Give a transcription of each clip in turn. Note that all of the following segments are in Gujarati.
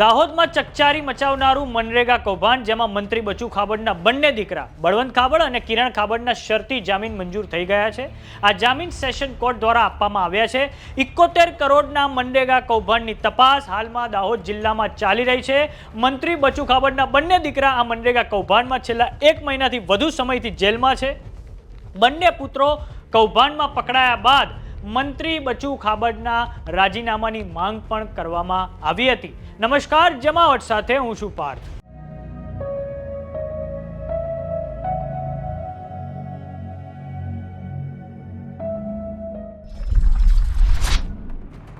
દાહોદમાં ચકચારી મચાવનારું મનરેગા કૌભાંડ, જેમાં મંત્રી બચુ ખાબડના બંને દીકરા, બળવંત ખાબડ અને કિરણ ખાબડના શરતી જામીન મંજૂર થઈ ગયા છે. આ જામીન સેશન કોર્ટ દ્વારા આપવામાં આવ્યા છે. ઇકોતેર કરોડના મનરેગા કૌભાંડની તપાસ હાલમાં દાહોદ જિલ્લામાં ચાલી રહી છે. મંત્રી બચુ ખાબડના બંને દીકરા આ મનરેગા કૌભાંડમાં છેલ્લા એક મહિનાથી વધુ સમયથી જેલમાં છે. બંને પુત્રો કૌભાંડમાં પકડાયા બાદ મંત્રી બચુ ખાબડના રાજીનામાની માંગ પણ કરવામાં આવી હતી. નમસ્કાર, જમાવટ સાથે હું છું પાર્થ.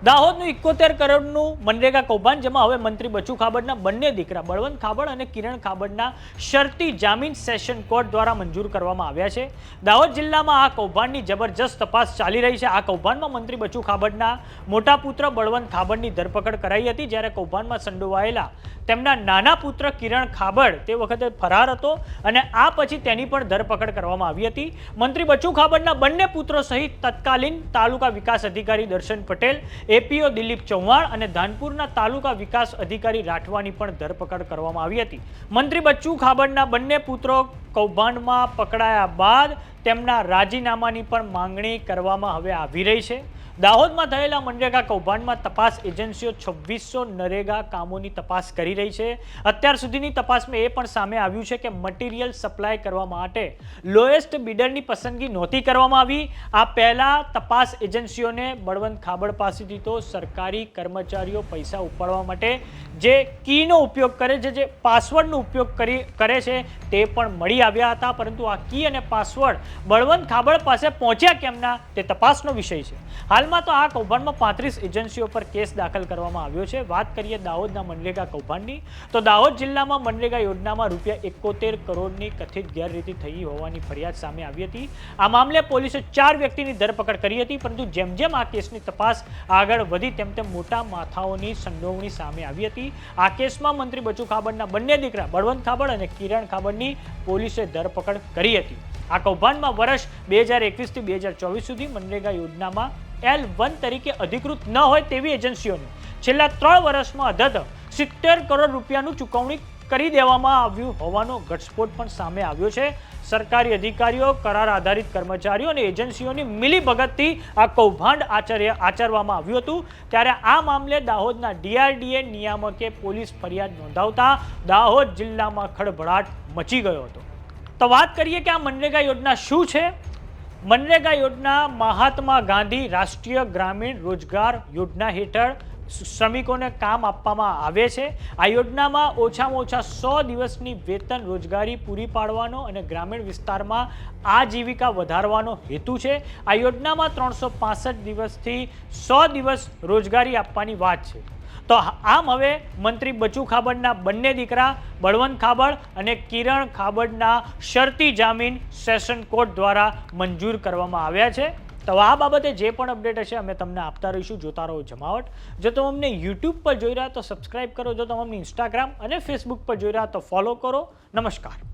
દાહોદનું ઇકોતેર કરોડનું મનરેગા કૌભાંડ, જેમાં હવે મંત્રી બચુ ખાબડના બંને દીકરા, બળવંત ખાબડ અને કિરણ ખાબડના શરતી જામીન સેશન કોર્ટ દ્વારા મંજૂર કરવામાં આવ્યા છે. દાહોદ જિલ્લામાં આ કૌભાંડની જબરજસ્ત તપાસ ચાલી રહી છે. આ કૌભાંડમાં મંત્રી બચુ ખાબડના મોટા પુત્ર બળવંત ખાબડની ધરપકડ કરાઈ હતી, જ્યારે કૌભાંડમાં સંડોવાયેલા તેમના નાના પુત્ર કિરણ ખાબડ તે વખતે ફરાર હતો અને આ પછી તેની પણ ધરપકડ કરવામાં આવી હતી. મંત્રી બચુ ખાબડના બંને પુત્રો સહિત તત્કાલીન તાલુકા વિકાસ અધિકારી દર્શન પટેલ એપીઓ દિલીપ ચૌહાણ અને ધાનપુરના તાલુકા વિકાસ અધિકારી રાઠવાની પણ ધરપકડ કરવામાં આવી હતી. મંત્રી બચ્ચુ ખાબડના બંને પુત્રો કૌભાંડમાં પકડાયા બાદ તેમના રાજીનામાની પણ માંગણી કરવામાં હવે આવી રહી છે. દાહોદમાં થયેલા મનરેગા કૌભાંડમાં તપાસ એજન્સીઓ છવ્વીસો નરેગા કામોની તપાસ કરી રહી છે. અત્યાર સુધીની તપાસમાં એ પણ સામે આવ્યું છે કે મટીરિયલ સપ્લાય કરવા માટે લોએસ્ટ બિડરની પસંદગી નહોતી કરવામાં આવી. આ પહેલા તપાસ એજન્સીઓને બળવંત ખાબડ પાસેથી તો સરકારી કર્મચારીઓ પૈસા ઉપાડવા માટે જે કીનો ઉપયોગ કરે છે, જે પાસવર્ડનો ઉપયોગ કરી, કરે છે, તે પણ મળી આવ્યા હતા. પરંતુ આ કી અને પાસવર્ડ બળવંત ખાબડ પાસે પહોંચ્યા કેમના તે તપાસનો વિષય છે. હાલમાં તો આ કૌભાંડમાં પાંત્રીસ એજન્સીઓ પર કેસ દાખલ કરવામાં આવ્યો છે. વાત કરીએ દાહોદના મનરેગા કૌભાંડની, તો દાહોદ જિલ્લામાં મનરેગા યોજનામાં રૂપિયા એકોતેર કરોડની કથિત ગેરરીતિ થઈ હોવાની ફરિયાદ સામે આવી હતી. આ મામલે પોલીસે ચાર વ્યક્તિની ધરપકડ કરી હતી, પરંતુ જેમ જેમ આ કેસની તપાસ આગળ વધી, તેમ તેમ મોટા માથાઓની સંડોવણી સામે આવી હતી. આ કેસમાં મંત્રી બચુ ખાબડના બંને દીકરા, બળવંત ખાબડ અને કિરણ ખાબડની પોલીસે ધરપકડ કરી હતી. આ કૌભાંડમાં વર્ષ બે હજાર એકવીસથી બે હજાર ચોવીસ સુધી મનરેગા યોજનામાં એલ વન તરીકે અધિકૃત ન હોય તેવી એજન્સીઓને છેલ્લા ત્રણ વર્ષમાં અધધ સિત્તેર કરોડ રૂપિયાનું ચૂકવણી કરી દેવામાં આવ્યું હોવાનો ઘટસ્ફોટ પણ સામે આવ્યો છે. સરકારી અધિકારીઓ, કરાર આધારિત કર્મચારીઓ અને એજન્સીઓની મિલીભગતથી આ કૌભાંડ આચર્ય આચરવામાં આવ્યું હતું. ત્યારે આ મામલે દાહોદના ડીઆરડીએ નિયામકે પોલીસ ફરિયાદ નોંધાવતા દાહોદ જિલ્લામાં ખળભળાટ મચી ગયો હતો. તો વાત કરીએ કે આ મનરેગા યોજના શું છે? મનરેગા યોજના મહાત્મા ગાંધી રાષ્ટ્રીય ગ્રામીણ રોજગાર યોજના હેઠળ શ્રમિકોને કામ આપવામાં આવે છે. આ યોજનામાં ઓછામાં ઓછા સો દિવસની વેતન રોજગારી પૂરી પાડવાનો અને ગ્રામીણ વિસ્તારમાં આજીવિકા વધારવાનો હેતુ છે. આ યોજનામાં ત્રણસો દિવસથી સો દિવસ રોજગારી આપવાની વાત છે. તો આમ હવે મંત્રી બચુ ખાબડના બંને દીકરા, બળવંત ખાબડ અને કિરણ ખાબડના શરતી જામીન સેશન કોર્ટ દ્વારા મંજૂર કરવામાં આવ્યા છે. તો આ બાબતે જે પણ અપડેટ હશે અમે તમને આપતા રહીશું. જોતા રહો જમાવટ. જો તમે અમને યુટ્યુબ પર જોઈ રહ્યા તો સબસ્ક્રાઇબ કરો. જો તમે અમને ઇન્સ્ટાગ્રામ અને ફેસબુક પર જોઈ રહ્યા તો ફોલો કરો. નમસ્કાર.